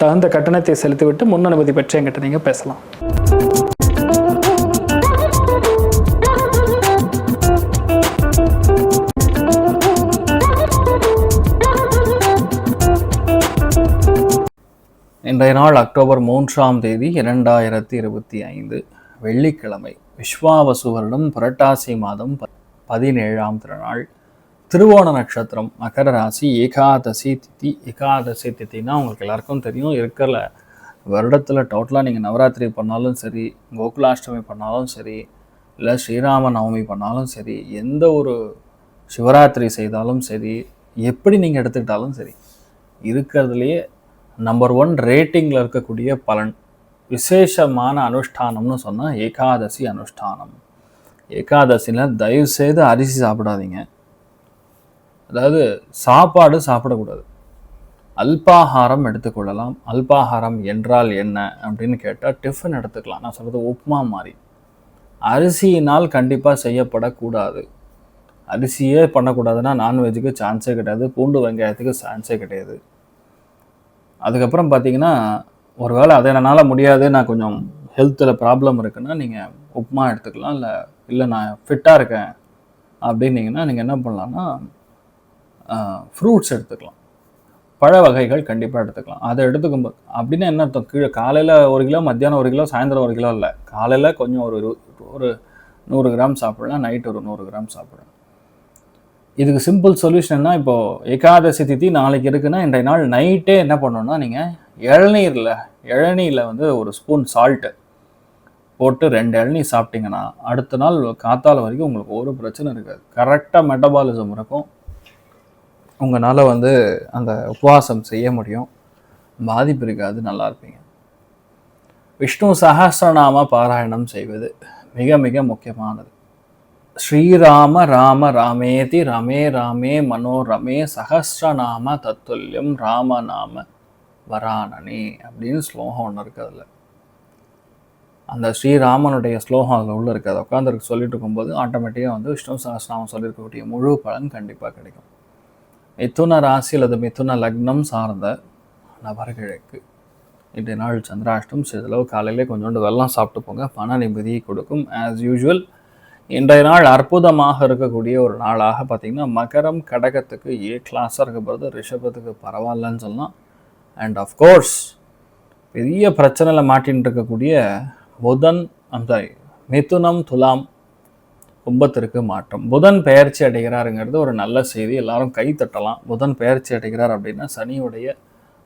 தகுந்த கட்டணத்தை செலுத்திவிட்டு முன் அனுமதி பெற்று என்கிட்ட நீங்கள் பேசலாம். இன்றைய நாள் அக்டோபர் மூன்றாம் தேதி இரண்டாயிரத்தி இருபத்தி ஐந்து வெள்ளிக்கிழமை விஸ்வாவசு வருடம் புரட்டாசி மாதம் பதினேழாம் திருநாள். திருவோண நட்சத்திரம் மகர ராசி ஏகாதசி திதி. ஏகாதசி தித்தின்னா உங்களுக்கு எல்லாருக்கும் தெரியும். இருக்கிற வருடத்தில் டோட்டலாக நீங்கள் நவராத்திரி பண்ணாலும் சரி கோகுலாஷ்டமி பண்ணாலும் சரி இல்லை ஸ்ரீராம நவமி பண்ணாலும் சரி எந்த ஒரு சிவராத்திரி செய்தாலும் சரி எப்படி நீங்கள் எடுத்துக்கிட்டாலும் சரி இருக்கிறதுலையே நம்பர் ஒன் ரேட்டிங்கில் இருக்கக்கூடிய பலன். விசேஷமான அனுஷ்டானம்னு சொன்னால் ஏகாதசி அனுஷ்டானம். ஏகாதசியில் தயவுசெய்து அரிசி சாப்பிடாதீங்க. அதாவது சாப்பாடு சாப்பிடக்கூடாது. அல்பாகாரம் எடுத்துக்கொள்ளலாம். அல்பாகாரம் என்றால் என்ன அப்படின்னு கேட்டால் டிஃபன் எடுத்துக்கலாம். நான் சொல்கிறது உப்புமா மாதிரி. அரிசியினால் கண்டிப்பாக செய்யப்படக்கூடாது. அரிசியே பண்ணக்கூடாதுன்னா நான்வெஜ்ஜுக்கு சான்ஸே கிடையாது. பூண்டு வெங்காயத்துக்கு சான்ஸே கிடையாது. அதுக்கப்புறம் பார்த்தீங்கன்னா ஒருவேளை அதை என்னால் முடியாது நான் கொஞ்சம் ஹெல்த்தில் ப்ராப்ளம் இருக்குன்னா நீங்கள் உப்புமா எடுத்துக்கலாம். இல்லை இல்லை நான் ஃபிட்டாக இருக்கேன் அப்படின்னீங்கன்னா நீங்கள் என்ன பண்ணலான்னா ஃப்ரூட்ஸ் எடுத்துக்கலாம். பழ வகைகள் கண்டிப்பாக எடுத்துக்கலாம். அதை எடுத்துக்கும்போது அப்படின்னா என்ன அர்த்தம்? கீழே காலையில் ஒரு கிலோ மத்தியானம் ஒரு கிலோ சாயந்தரம் ஒரு கிலோ இல்லை. காலையில் கொஞ்சம் ஒரு ஒரு நூறு கிராம் சாப்பிடலாம். நைட் ஒரு நூறு கிராம் சாப்பிடலாம். இதுக்கு சிம்பிள் சொல்யூஷன்னா இப்போது ஏகாதசி திதி நாளைக்கு இருக்குன்னா இன்றைய நாள் நைட்டே என்ன பண்ணணும்னா நீங்கள் இளநீரில் இளநீரில் வந்து ஒரு ஸ்பூன் சால்ட்டு போட்டு ரெண்டு இளநீர் சாப்பிட்டீங்கன்னா அடுத்த நாள் காத்தால வரைக்கும் உங்களுக்கு ஒரு பிரச்சனை இருக்காது. கரெக்டாக மெட்டபாலிசம் இருக்கும். உங்களால் வந்து அந்த உபவாசம் செய்ய முடியும். பாதிப்பு இருக்காது நல்லா இருப்பீங்க. விஷ்ணு சஹஸ்ரநாம பாராயணம் செய்வது மிக மிக முக்கியமானது. ஸ்ரீராம ராம ராமேதி ரமே ராமே மனோரமே சஹஸ்ரநாம தத்துல்யம் ராமநாம வராணனே அப்படின்னு ஸ்லோகம் ஒன்று இருக்கு அதில். அந்த ஸ்ரீராமனுடைய ஸ்லோகம் அதில் உள்ள இருக்குது அதை உட்காந்துருக்கு சொல்லிட்டு இருக்கும்போது ஆட்டோமேட்டிக்காக வந்து விஷ்ணு சஹஸ்ரநாமம் சொல்லியிருக்கக்கூடிய முழு பலன் கண்டிப்பாக கிடைக்கும். மிதுன ராசி அல்லது மிதுன லக்னம் சார்ந்த நபர்களுக்கு இன்றைய நாள் சந்திராஷ்டம் சிறிதளவு காலையிலே கொஞ்சோண்டு வெள்ளம் சாப்பிட்டு போங்க. பண நிம்மதியை கொடுக்கும். ஆஸ் யூஷுவல் இன்றைய நாள் அற்புதமாக இருக்கக்கூடிய ஒரு நாளாக பார்த்தீங்கன்னா மகரம் கடகத்துக்கு ஏ கிளாஸாக இருக்க போகிறது ரிஷபத்துக்கு பரவாயில்லன்னு சொல்லலாம். அண்ட் ஆஃப்கோர்ஸ் பெரிய பிரச்சனையில் மாட்டின்னு இருக்கக்கூடிய புதன் அந்த மிதுனம் துலாம் கும்பத்திற்கு மாற்றம். புதன் பெயர்ச்சி அடைகிறாருங்கிறது ஒரு நல்ல செய்தி. எல்லாரும் கை தட்டலாம். புதன் பெயர்ச்சி அடைகிறார் அப்படின்னா சனியுடைய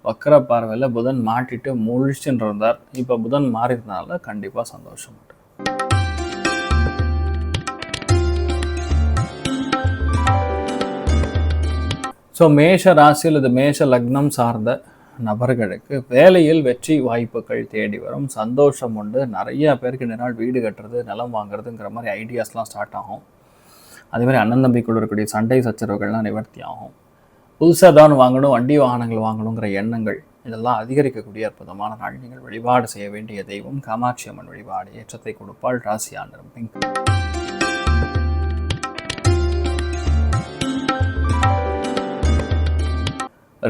வக்கர பார்வையில் புதன் மாட்டிட்டு முழிச்சுன்னு இருந்தார் இப்போ புதன் மாறினால கண்டிப்பாக சந்தோஷம் ஸோ மேஷ ராசி அல்லது மேஷ லக்னம் சார்ந்த நபர்களுக்கு வேலையில் வெற்றி வாய்ப்புகள் தேடி வரும். சந்தோஷம் உண்டு. நிறைய பேருக்கு இந்த நாள் வீடு கட்டுறது நிலம் வாங்குறதுங்கிற மாதிரி ஐடியாஸ்லாம் ஸ்டார்ட் ஆகும். அதேமாதிரி அண்ணன் தம்பிக்குள்ள இருக்கக்கூடிய சண்டை சச்சரவுகள்லாம் நிவர்த்தி ஆகும். புதுசாக தான் வாங்கணும் வண்டி வாகனங்கள் வாங்கணுங்கிற எண்ணங்கள் இதெல்லாம் அதிகரிக்கக்கூடிய அற்புதமான நாள். நீங்கள் வழிபாடு செய்ய வேண்டிய தெய்வம் காமாட்சி அம்மன் வழிபாடு ஏற்றத்தை கொடுப்பாள் ராசி ஆண்டரம்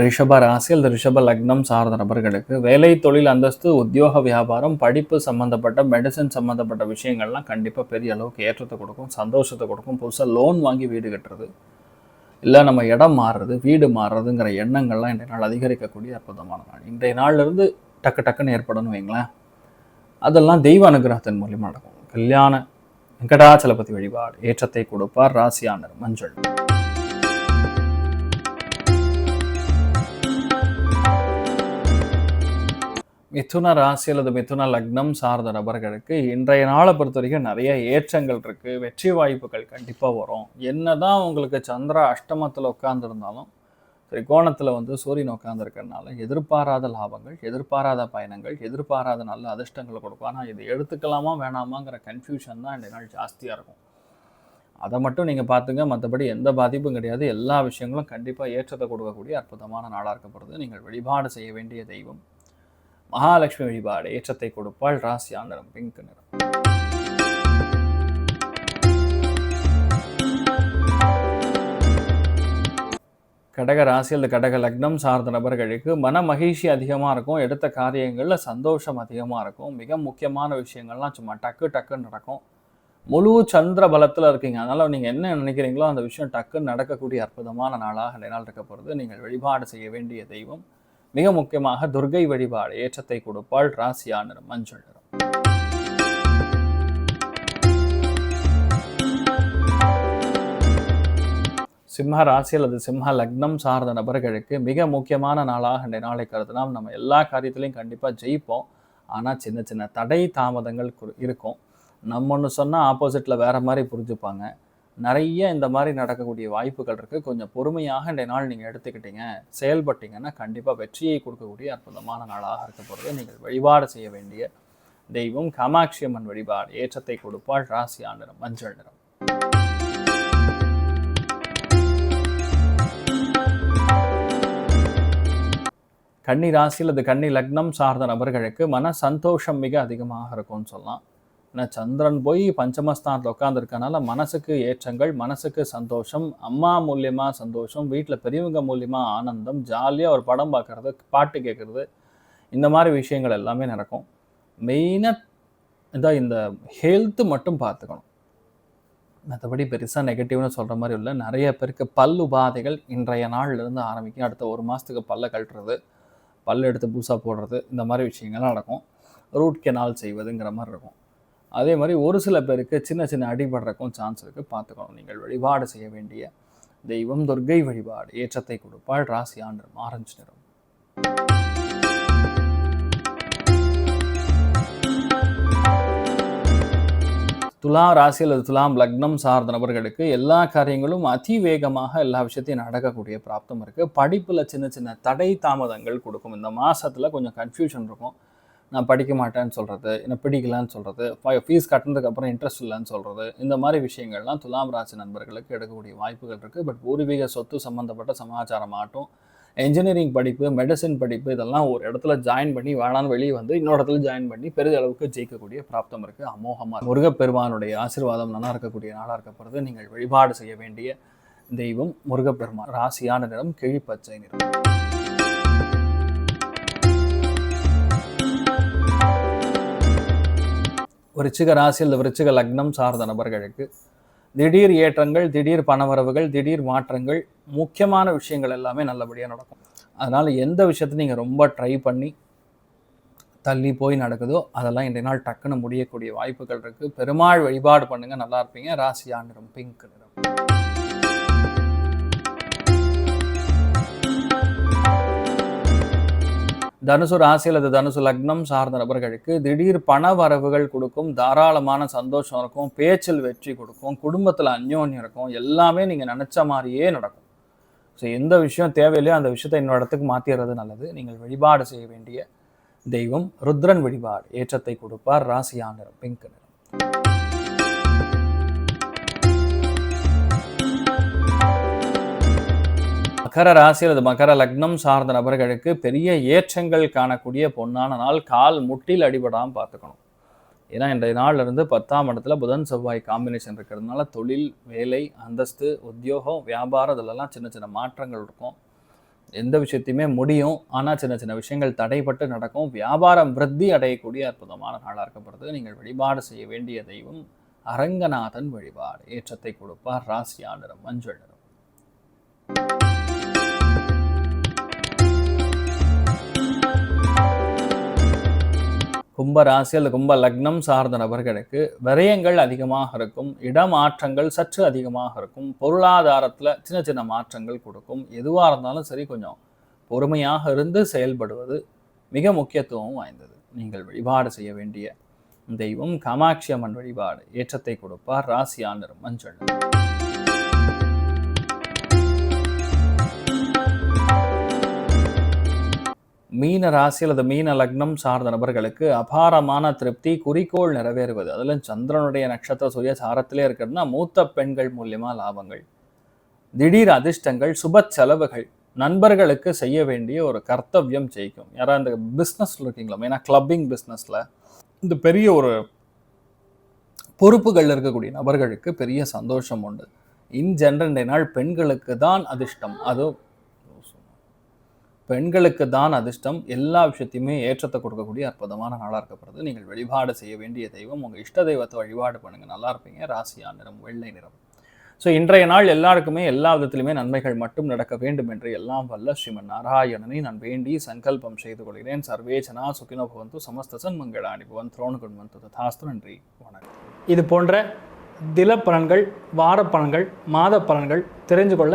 ரிஷப ராசி அல்லது ரிஷப லக்னம் சார்ந்த நபர்களுக்கு வேலை தொழில் அந்தஸ்து உத்தியோக வியாபாரம் படிப்பு சம்மந்தப்பட்ட மெடிசன் சம்மந்தப்பட்ட விஷயங்கள்லாம் கண்டிப்பாக பெரிய அளவுக்கு ஏற்றத்தை கொடுக்கும் சந்தோஷத்தை கொடுக்கும். புதுசாக லோன் வாங்கி வீடு கட்டுறது இல்லை நம்ம இடம் மாறுறது வீடு மாறுறதுங்கிற எண்ணங்கள்லாம் இன்றைய நாள் அதிகரிக்கக்கூடிய அற்புதமான நாள். இன்றைய நாள்லேருந்து டக்கு டக்குன்னு ஏற்படணும் வைங்களேன். அதெல்லாம் தெய்வ அனுகிரகத்தின் மூலியமாக நடக்கும். கல்யாண வெங்கடாச்சலபதி வழிபாடு ஏற்றத்தை கொடுப்பார் ராசியானர் மஞ்சள். மிதுன ராசி அல்லது மிதுன லக்னம் சார்ந்த நபர்களுக்கு இன்றைய நாளை பொறுத்த வரைக்கும் நிறைய ஏற்றங்கள் இருக்குது வெற்றி வாய்ப்புகள் கண்டிப்பாக வரும். என்ன தான் உங்களுக்கு சந்திர அஷ்டமத்தில் உட்காந்துருந்தாலும் திரிகோணத்தில் வந்து சூரியன் உட்காந்துருக்கறனால எதிர்பாராத லாபங்கள் எதிர்பாராத பயணங்கள் எதிர்பாராத நல்ல அதிர்ஷ்டங்களை கொடுக்கும். ஆனால் இது எடுத்துக்கலாமா வேணாமாங்கிற கன்ஃபியூஷன் தான் இந்த நாள் ஜாஸ்தியாக இருக்கும். அதை மட்டும் நீங்கள் பார்த்துங்க. மற்றபடி எந்த பாதிப்பும் கிடையாது. எல்லா விஷயங்களும் கண்டிப்பாக ஏற்றத்தை கொடுக்கக்கூடிய அற்புதமான நாளாக இருக்கப்படுது நீங்கள் வழிபாடு செய்ய வேண்டிய தெய்வம். மகாலட்சுமி வழிபாடு ஏற்றத்தை கொடுப்பாள் ராசியா நிறம் பிங்க் நிறம். கடக ராசி அல்லது கடக லக்னம் சார்ந்த நபர்களுக்கு மன மகிழ்ச்சி அதிகமாக இருக்கும் எடுத்த காரியங்களில் சந்தோஷம் அதிகமாக இருக்கும் மிக முக்கியமான விஷயங்கள்லாம் சும்மா டக்கு டக்குன்னு நடக்கும். முழு சந்திர பலத்தில் இருக்கீங்க. அதனால் நீங்கள் என்ன நினைக்கிறீங்களோ அந்த விஷயம் டக்குன்னு நடக்கக்கூடிய அற்புதமான நாளாக இந்த நாள் இருக்க போகிறது நீங்கள் வழிபாடு செய்ய வேண்டிய தெய்வம். மிக முக்கியமாக துர்கை வழிபாடு ஏற்றத்தை கொடுப்பாள் ராசியா நிறம் மஞ்சள் நிறம். சிம்ம ராசி அல்லது சிம்ம லக்னம் சார்ந்த நபர்களுக்கு மிக முக்கியமான நாளாக இந்த நாளை கருதுனா நம்ம எல்லா காரியத்திலையும் கண்டிப்பாக ஜெயிப்போம். ஆனால் சின்ன சின்ன தடை தாமதங்கள் இருக்கும். நம்ம ஒன்று சொன்னால் ஆப்போசிட்டில் வேறு மாதிரி புரிஞ்சுப்பாங்க. நிறைய இந்த மாதிரி நடக்கக்கூடிய வாய்ப்புகள் இருக்குது கொஞ்சம் பொறுமையாக இந்த நாள் நீங்கள் எடுத்துக்கிட்டீங்க செயல்பட்டீங்கன்னா கண்டிப்பாக வெற்றியை கொடுக்கக்கூடிய அற்புதமான நாளாக இருக்க போகிறது நீங்கள் வழிபாடு செய்ய வேண்டிய தெய்வம் காமாட்சி அம்மன் வழிபாடு. ஏற்றத்தை கொடுப்பாள் ராசி நிறம் மஞ்சள் நிறம். கன்னி ராசியில் அது கன்னி லக்னம் சார்ந்த நபர்களுக்கு மன சந்தோஷம் மிக அதிகமாக இருக்கும்னு சொல்லலாம். ஏன்னா சந்திரன் போய் பஞ்சமஸ்தானத்தில் உட்காந்துருக்கனால மனசுக்கு ஏற்றங்கள் மனசுக்கு சந்தோஷம் அம்மா மூலியமாக சந்தோஷம் வீட்டில் பெரியவங்க மூலியமாக ஆனந்தம் ஜாலியாக ஒரு படம் பார்க்கறது பாட்டு கேட்குறது இந்த மாதிரி விஷயங்கள் எல்லாமே நடக்கும். மெயினாக இதாக இந்த ஹெல்த்து மட்டும் பார்த்துக்கணும். மற்றபடி பெருசாக நெகட்டிவ்னு சொல்கிற மாதிரி இல்லை. நிறைய பேருக்கு பல் உபாதைகள் இன்றைய நாள்லேருந்து ஆரம்பிக்கும். அடுத்த ஒரு மாதத்துக்கு பல்ல கழட்டுறது பல் எடுத்து புதுசாக போடுறது இந்த மாதிரி விஷயங்கள்லாம் நடக்கும். ரூட் கெனால் செய்வதுங்கிற மாதிரி இருக்கும். அதே மாதிரி ஒரு சில பேருக்கு சின்ன சின்ன அடிபடுறக்கும் சான்ஸ் இருக்குது பார்த்துக்கணும். நீங்கள் வழிபாடு செய்ய வேண்டிய தெய்வம் துர்க்கை வழிபாடு. ஏற்றத்தை கொடுப்பாள். ராசி ஆண்டு ஆரஞ்சு நிறம். துலா ராசி அல்லது துலாம் லக்னம் சார்ந்த நபர்களுக்கு எல்லா காரியங்களும் அதிவேகமாக எல்லா விஷயத்தையும் நடக்கக்கூடிய பிராப்தம் இருக்குது படிப்பில் சின்ன சின்ன தடை தாமதங்கள் கொடுக்கும். இந்த மாதத்தில் கொஞ்சம் கன்ஃபியூஷன் இருக்கும். நான் படிக்க மாட்டேன்னு சொல்கிறது என்னை பிடிக்கலான்னு சொல்கிறது ஃபீஸ் கட்டினதுக்கப்புறம் இன்ட்ரெஸ்ட் இல்லைன்னு சொல்கிறது இந்த மாதிரி விஷயங்கள்லாம் துலாம் ராசி நண்பர்களுக்கு எடுக்கக்கூடிய வாய்ப்புகள் இருக்குது பட் பூர்வீக சொத்து சம்மந்தப்பட்ட சமாச்சாரம் ஆகட்டும் இன்ஜினியரிங் படிப்பு மெடிசன் படிப்பு இதெல்லாம் ஒரு இடத்துல ஜாயின் பண்ணி வேணான்னு வெளியே வந்து இன்னொரு இடத்துல ஜாயின் பண்ணி பெரிதளவுக்கு ஜெயிக்கக்கூடிய பிராப்தம் இருக்குது அமோகமாக முருகப்பெருமானுடைய ஆசீர்வாதம் நல்லா இருக்கக்கூடிய நாளாக இருக்கப்படுறது நீங்கள் வழிபாடு செய்ய வேண்டிய தெய்வம் முருகப்பெருமான். ராசியான நிறம் கிழிப்பச்சை நிறம். விருச்சிக ராசி அல்லது விருச்சிக லக்னம் சார்ந்த நபர்களுக்கு திடீர் ஏற்றங்கள் திடீர் பணவரவுகள் திடீர் மாற்றங்கள் முக்கியமான விஷயங்கள் எல்லாமே நல்லபடியாக நடக்கும். அதனால் எந்த விஷயத்தை நீங்கள் ரொம்ப ட்ரை பண்ணி தள்ளி போய் நடக்குதோ அதெல்லாம் இன்றைய நாள் டக்குன்னு முடியக்கூடிய வாய்ப்புகள் இருக்குது பெருமாள் வழிபாடு பண்ணுங்கள் நல்லா இருப்பீங்க. ராசி நிறம் பிங்க் தனுசு ராசி அல்லது தனுசு லக்னம் சார்ந்த நபர்களுக்கு திடீர் பண வரவுகள் கொடுக்கும் தாராளமான சந்தோஷம் இருக்கும் பேச்சில் வெற்றி கொடுக்கும் குடும்பத்தில் அந்யோன்யம் இருக்கும் எல்லாமே நீங்கள் நினச்ச மாதிரியே நடக்கும். ஸோ எந்த விஷயம் தேவையில்லையோ அந்த விஷயத்தை இன்னொரு இடத்துக்கு மாற்றிடுறது நல்லது. நீங்கள் வழிபாடு செய்ய வேண்டிய தெய்வம் ருத்ரன் வழிபாடு. ஏற்றத்தை கொடுப்பார் ராசியான நிறம் பிங்க் நிறம். மகர ராசி அல்லது மகர லக்னம் சார்ந்த நபர்களுக்கு பெரிய ஏற்றங்கள் காணக்கூடிய பொன்னான நாள். கால் முட்டில் அடிபடாமல் பார்த்துக்கணும். ஏன்னா இன்றைய நாள் இருந்து பத்தாம் இடத்துல புதன் செவ்வாய் காம்பினேஷன் இருக்கிறதுனால தொழில் வேலை அந்தஸ்து உத்தியோகம் வியாபாரம் இதிலெல்லாம் சின்ன சின்ன மாற்றங்கள் இருக்கும். எந்த விஷயத்தையுமே முடியும். ஆனால் சின்ன சின்ன விஷயங்கள் தடைப்பட்டு நடக்கும். வியாபாரம் விருத்தி அடையக்கூடிய அற்புதமான நாளாக இருக்கப்படுது நீங்கள் வழிபாடு செய்ய வேண்டிய தெய்வம் அரங்கநாதன் வழிபாடு. ஏற்றத்தை கொடுப்பார். ராசியா நிறம் மஞ்சள் நிறம். கும்ப ராசி அல்லது கும்ப லக்னம் சார்ந்த நபர்களுக்கு விரயங்கள் அதிகமாக இருக்கும் இடமாற்றங்கள் சற்று அதிகமாக இருக்கும் பொருளாதாரத்தில் சின்ன சின்ன மாற்றங்கள் கொடுக்கும். எதுவாக இருந்தாலும் சரி கொஞ்சம் பொறுமையாக இருந்து செயல்படுவது மிக முக்கியத்துவம் வாய்ந்தது. நீங்கள் வழிபாடு செய்ய வேண்டிய தெய்வம் காமாட்சி அம்மன் வழிபாடு ஏற்றத்தை கொடுப்பார். ராசியா மஞ்சள் மீன ராசி அல்லது மீன லக்னம் சார்ந்த நபர்களுக்கு அபாரமான திருப்தி குறிக்கோள் நிறைவேறுவது. அதில் சந்திரனுடைய நட்சத்திர சுய சாரத்திலே இருக்கிறதுனா மூத்த பெண்கள் மூலியமா லாபங்கள். திடீர் அதிர்ஷ்டங்கள் சுப செலவுகள் நண்பர்களுக்கு செய்ய வேண்டிய ஒரு கர்த்தவியம் ஜெயிக்கும். யாராவது இந்த பிஸ்னஸில் இருக்கீங்களா? மெயினாக கிளப்பிங் பிஸ்னஸில் இந்த பெரிய ஒரு பொறுப்புகள் இருக்கக்கூடிய நபர்களுக்கு பெரிய சந்தோஷம் உண்டு. இன் ஜென்ரல் நாள் பெண்களுக்கு தான் அதிர்ஷ்டம். அதுவும் பெண்களுக்கு தான் அதிர்ஷ்டம். எல்லா விஷயத்தையுமே ஏற்றத்தை கொடுக்கக்கூடிய அற்புதமான நாளாக இருக்கப்படுது. நீங்கள் வழிபாடு செய்ய வேண்டிய தெய்வம். உங்கள் இஷ்ட தெய்வத்தை வழிபாடு பண்ணுங்கள் நல்லா இருப்பீங்க. ராசியா நிறம் வெள்ளை நிறம். ஸோ இன்றைய நாள் எல்லாருக்குமே எல்லா விதத்திலுமே நன்மைகள் மட்டும் நடக்க வேண்டும் என்று எல்லாம் வல்ல ஸ்ரீமன் நாராயணனை நான் வேண்டி சங்கல்பம் செய்து கொள்கிறேன். சர்வேஜனா சுகினோ பவந்து சமஸ்த சன்மங்களாணி பவன். துரோணு குண்வந்து ததாஸ்து. நன்றி. வணக்கம். இது போன்ற தினப்பலன்கள் வாரப்பலன்கள் மாத பலன்கள் தெரிஞ்சு கொள்ள